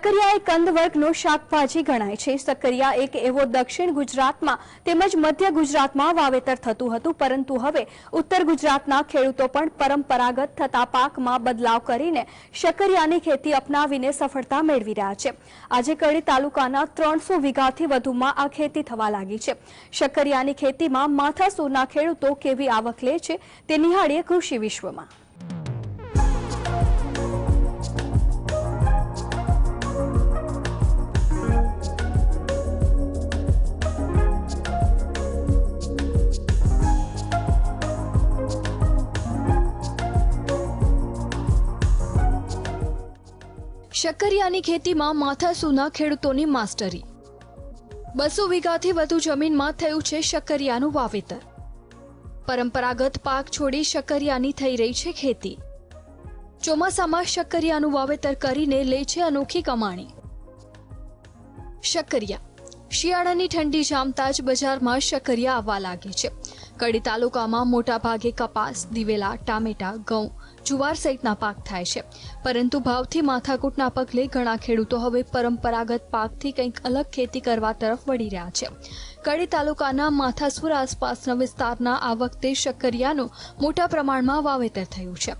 સકરિયા એ કંદ વર્ગનું શાકભાજી ગણાય છે. સકરિયા એક એવો દક્ષિણ ગુજરાતમાં તેમજ મધ્ય ગુજરાતમાં વાવેતર થતું હતું. પરંતુ હવે ઉત્તર ગુજરાતના ખેડૂતો પણ પરંપરાગત થતા પાકમાં બદલાવ કરીને શકરિયાની ખેતી અપનાવીને સફળતા મેળવી રહ્યા છે. આજે કડી તાલુકાના ત્રણસો વીઘાથી વધુમાં આ ખેતી થવા લાગી છે. સકરિયાની ખેતીમાં માથાસૂરના ખેડૂતો કેવી આવક લે છે તે નિહાળીએ કૃષિ વિશ્વમાં. શકરિયાની ખેતીમાં માથાસૂના ખેડૂતોની માસ્ટરી. બસો વીઘાથી વધુ જમીનમાં થયું છે શકરિયાનું વાવેતર. પરંપરાગત પાક છોડી શકરિયાની થઈ રહી છે ખેતી. ચોમાસામાં શકરિયાનું વાવેતર કરીને લે છે અનોખી કમાણી. શકરિયા. શિયાળાની ઠંડી જામતા જ બજારમાં શકરિયા આવવા લાગે છે. કડી તાલુકામાં મોટાભાગે કપાસ, દિવેલા, ટામેટા, ઘઉં જુવાર સહિતના પાક થાય છે. પરંતુ ભાવથી માથાકૂટના પગલે ઘણા ખેડૂતો હવે પરંપરાગત પાકથી કંઈક અલગ ખેતી કરવા તરફ વળી રહ્યા છે. કડી તાલુકાના માથાસુર આસપાસના વિસ્તારના આ વખતે શક્કરિયાનું મોટા પ્રમાણમાં વાવેતર થયું છે.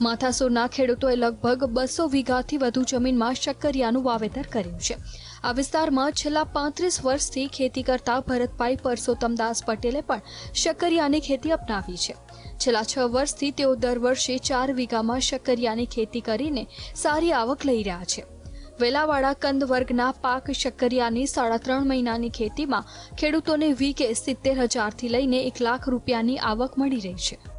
માથાસુરના ખેડૂતોએ લગભગ બસો વીઘાથી વધુ જમીનમાં શક્કરિયાનું વાવેતર કર્યું છે. આ વિસ્તારમાં છેલ્લા પાંત્રીસ વર્ષથી ખેતી કરતા ભરતભાઈ પરસોત્તમદાસ પટેલે પણ શકરિયાની ખેતી અપનાવી છે. છેલ્લા છ વર્ષથી તેઓ દર વર્ષે ચાર વીઘામાં શકરિયાની ખેતી કરીને સારી આવક લઈ રહ્યા છે. વેલાવાળા કંદ વર્ગના પાક શકરિયાની સાડા ત્રણ મહિનાની ખેતીમાં ખેડૂતોને વીકે સિત્તેર હજારથી લઈને એક લાખ રૂપિયાની આવક મળી રહી છે.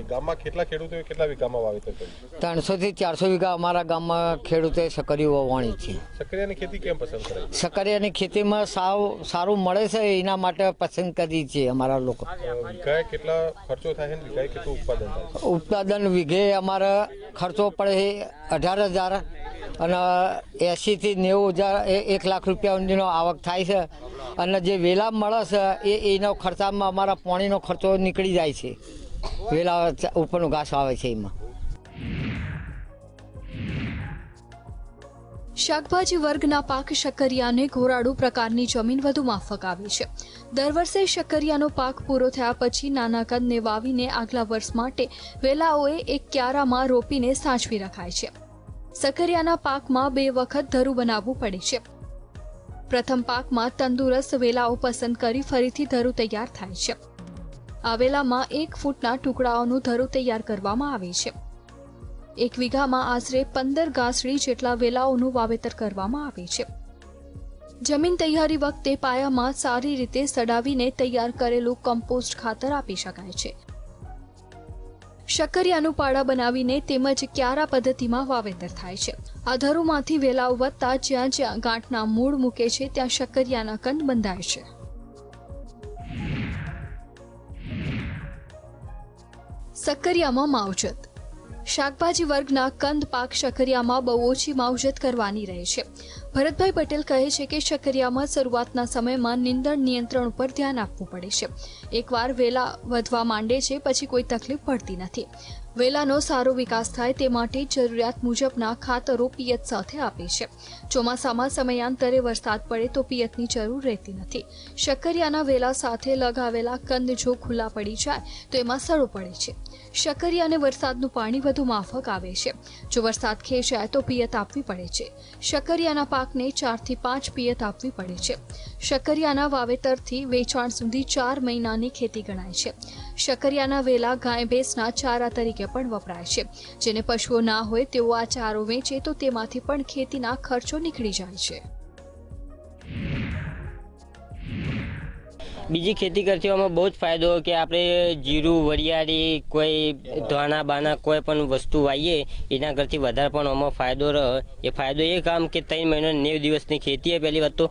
તે ગામમાં કેટલા ખેડૂતોએ કેટલા વીઘામાં વાવેતર કર્યું? ત્રણસો થી ચારસો વીઘા અમારા ગામમાં ખેડૂતે સકરીઓ વાવણી છે. સક્રિયાની ખેતી કેમ પસંદ ખેતીમાં સાવ સારું મળે છે એના માટે પસંદ કરી છે અમારા લોકો. વીઘાએ કેટલા ખર્ચો થાય છે વીઘાએ કેટલું ઉત્પાદન થાય ઉત્પાદન વીઘે અમારે ખર્ચો પડે છે અઢાર હજાર અને એંશીથી નેવું હજાર એક લાખ રૂપિયા સુધીનો આવક થાય છે. અને જે વેલા મળે છે એ એનો ખર્ચામાં અમારા પાણીનો ખર્ચો નીકળી જાય છે. વેલા ઉપરનું ઘાસ આવે છે એમાં. શાકભાજી વર્ગના પાક શક્કરિયાને ઘોરાડુ પ્રકારની જમીન વધુ માફક આવી છે. દર વર્ષે શક્કરિયાનો પાક પૂરો થયા પછી નાના કદને વાવીને આગલા વર્ષ માટે વેલાઓએ એક ક્યારામાં રોપીને સાચવી રખાય છે. શકરિયાના પાકમાં બે વખત ધરું બનાવવું પડે છે. પ્રથમ પાકમાં તંદુરસ્ત વેલાઓ પસંદ કરી ફરીથી ધરું તૈયાર થાય છે. આ વેલામાં એક ફૂટના ટુકડાઓનું ધરું તૈયાર કરવામાં આવે છે. એક વીઘામાં આશરે પંદર ગાસડી જેટલા વેલાઓનું વાવેતર કરવામાં આવે છે. જમીન તૈયારી વખતે પાયામાં સારી રીતે સડાવીને તૈયાર કરેલું કમ્પોસ્ટ ખાતર આપી શકાય છે. શકરિયાનું પાડા બનાવીને તેમજ ક્યારા પદ્ધતિમાં વાવેતર થાય છે. આ ધરુમાંથી વેલાઓ વધતા જ્યાં જ્યાં ગાંઠના મૂળ મૂકે છે, ત્યાં શકરિયાના કંદ બંધાય છે. સક્કરિયામાં માવજત. શાકભાજી વર્ગના કંદ પાક શકરિયામાં બહુ ઓછી માવજત કરવાની રહે છે. ભરતભાઈ પટેલ કહે છે કે શકરિયામાં શરૂઆતના સમયમાં નિંદણ નિયંત્રણ ઉપર ધ્યાન આપવું પડે છે. એકવાર વેલા વધવા માંડે છે, પછી કોઈ તકલીફ પડતી નથી. વેલાનો સારો વિકાસ થાય તે માટે જરૂરિયાત મુજબના ખાતરો પિયત સાથે આપે છે. ચોમાસામાં સમયાંતરે વરસાદ પડે તો પિયતની જરૂર રહેતી નથી. શકરિયાના વેલા સાથે લગાવેલા કંદ જો ખુલ્લા પડી જાય, તો એમાં સડો પડે છે. શકરિયા અને વરસાદનું પાણી વધુ માફક આવે છે. જો વરસાદ ખેંચાય તો પિયત આપવી પડે છે. શકરિયાના પાકને ચારથી પાંચ પિયત આપવી પડે છે. શકરિયાના વાવેતરથી વેચાણ સુધી ચાર મહિનાની ખેતી ગણાય છે. શકરિયાના વેલા ગાય ભેંસના ચારા તરીકે પણ વપરાય છે. જેને પશુઓ ના હોય તેઓ આ ચારો વેચે તો તેમાંથી પણ ખેતીના ખર્ચો નીકળી જાય છે. બીજી ખેતી કરતીઓમાં બહુ જ ફાયદો કે આપણે જીરું, વરિયાળી, કોઈ ધાણા બાના કોઈ પણ વસ્તુ વાવીએ, એના કરતી વધારે પણ આમાં ફાયદો રહે. એ ફાયદો એ કામ કે ત્રણ મહિના નેવ દિવસની ખેતી પહેલી વાત તો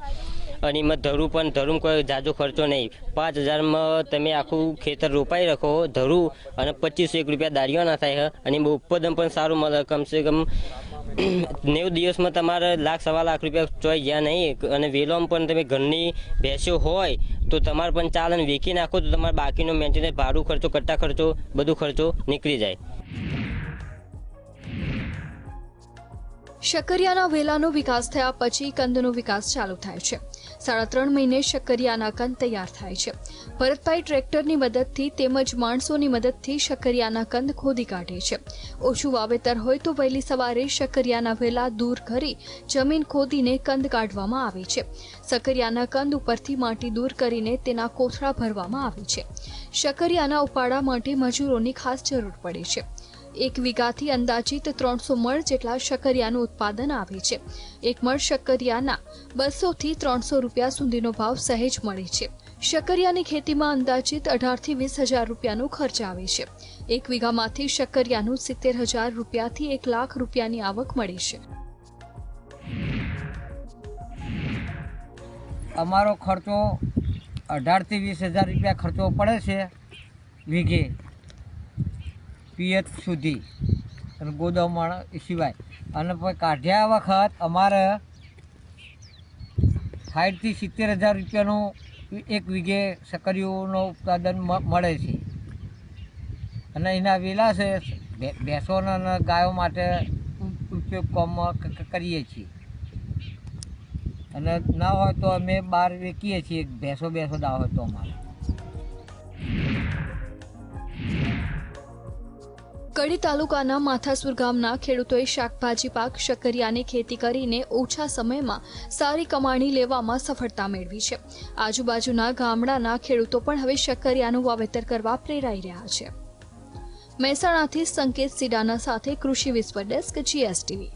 અને એમાં ધરું પણ, ધરું કોઈ જાજો ખર્ચો નહીં. પાંચ હજારમાં તમે આખું ખેતર રોપાઈ રાખો ધરું અને પચીસો એક રૂપિયા દાળીઓના થાય અને એમાં ઉત્પાદન પણ સારું મળે. કમસે કમ નેવું દિવસમાં તમારે લાખ, સવા લાખ રૂપિયા ચોઈ ગયા નહીં. અને વેલોમ પણ તમે ઘરની ભેંસો હોય તો તમારે પણ ચાલે. અને વેચી નાખો તો તમારે બાકીનો મેન્ટેનન્સ ભાડું ખર્ચો, કટ્ટા ખર્ચો, બધું ખર્ચો નીકળી જાય. શક્કરિયાના વેલાનો વિકાસ થયા પછી કંદનો વિકાસ ચાલુ થાય છે. સાડા ત્રણ મહિને શક્કરિયાના કંદ તૈયાર થાય છે. ભરતભાઈ ટ્રેક્ટરની મદદથી તેમજ માણસોની મદદથી શક્કરિયાના કંદ ખોદી કાઢે છે. ઓછું વાવેતર હોય તો વહેલી સવારે શક્કરિયાના વેલા દૂર કરી જમીન ખોદીને કંદ કાઢવામાં આવે છે. શક્કરિયાના કંદ ઉપરથી માટી દૂર કરીને તેના કોથળા ભરવામાં આવે છે. શક્કરિયાના ઉપાડા માટે મજૂરોની ખાસ જરૂર પડે છે. એક વીઘાથી અંદાજિત ત્રણસો મણ જેટલા શક્કરિયાનું ઉત્પાદન આવે છે. એક મણ શક્કરિયાના બસોથી ત્રણસો રૂપિયા સુધીનો ભાવ સહેજ મળે છે. શક્કરિયાની ખેતીમાં અંદાજિત અઢારથી વીસ હજાર રૂપિયાનો ખર્ચ આવે છે. એક વીઘામાંથી શક્કરિયાનું સિત્તેર હજાર રૂપિયાથી એક લાખ રૂપિયાની આવક મળે છે. અમારો ખર્ચો અઢારથી વીસ હજાર રૂપિયા ખર્ચો પડે છે વીઘે. પિયત સુધી અને ગોદામણ સિવાય. અને પછી કાઢ્યા વખત અમારે સાઠથી સિત્તેર હજાર રૂપિયાનું એક વીઘે સકરીઓનું ઉત્પાદન મળે છે. અને એના વેલા છે ભેંસોના અને ગાયો માટે ઉપયોગ કામમાં ક- ક- કરીએ છીએ. અને ના હોય તો અમે બહાર વેચીએ છીએ ભેંસો બેસો ના હોય તો અમારે. કડી તાલુકાના માથાસુર ગામના ખેડૂતોએ શાકભાજી પાક, શક્કરિયાની ખેતી કરીને ઓછા સમયમાં સારી કમાણી લેવામાં સફળતા મેળવી છે. આજુબાજુના ગામડાના ખેડૂતો પણ હવે શક્કરિયાનું વાવેતર કરવા પ્રેરાઈ રહ્યા છે. મહેસાણાથી સંકેત સિડાના સાથે કૃષિ વિશ્વ ડેસ્ક, જીએસટીવી.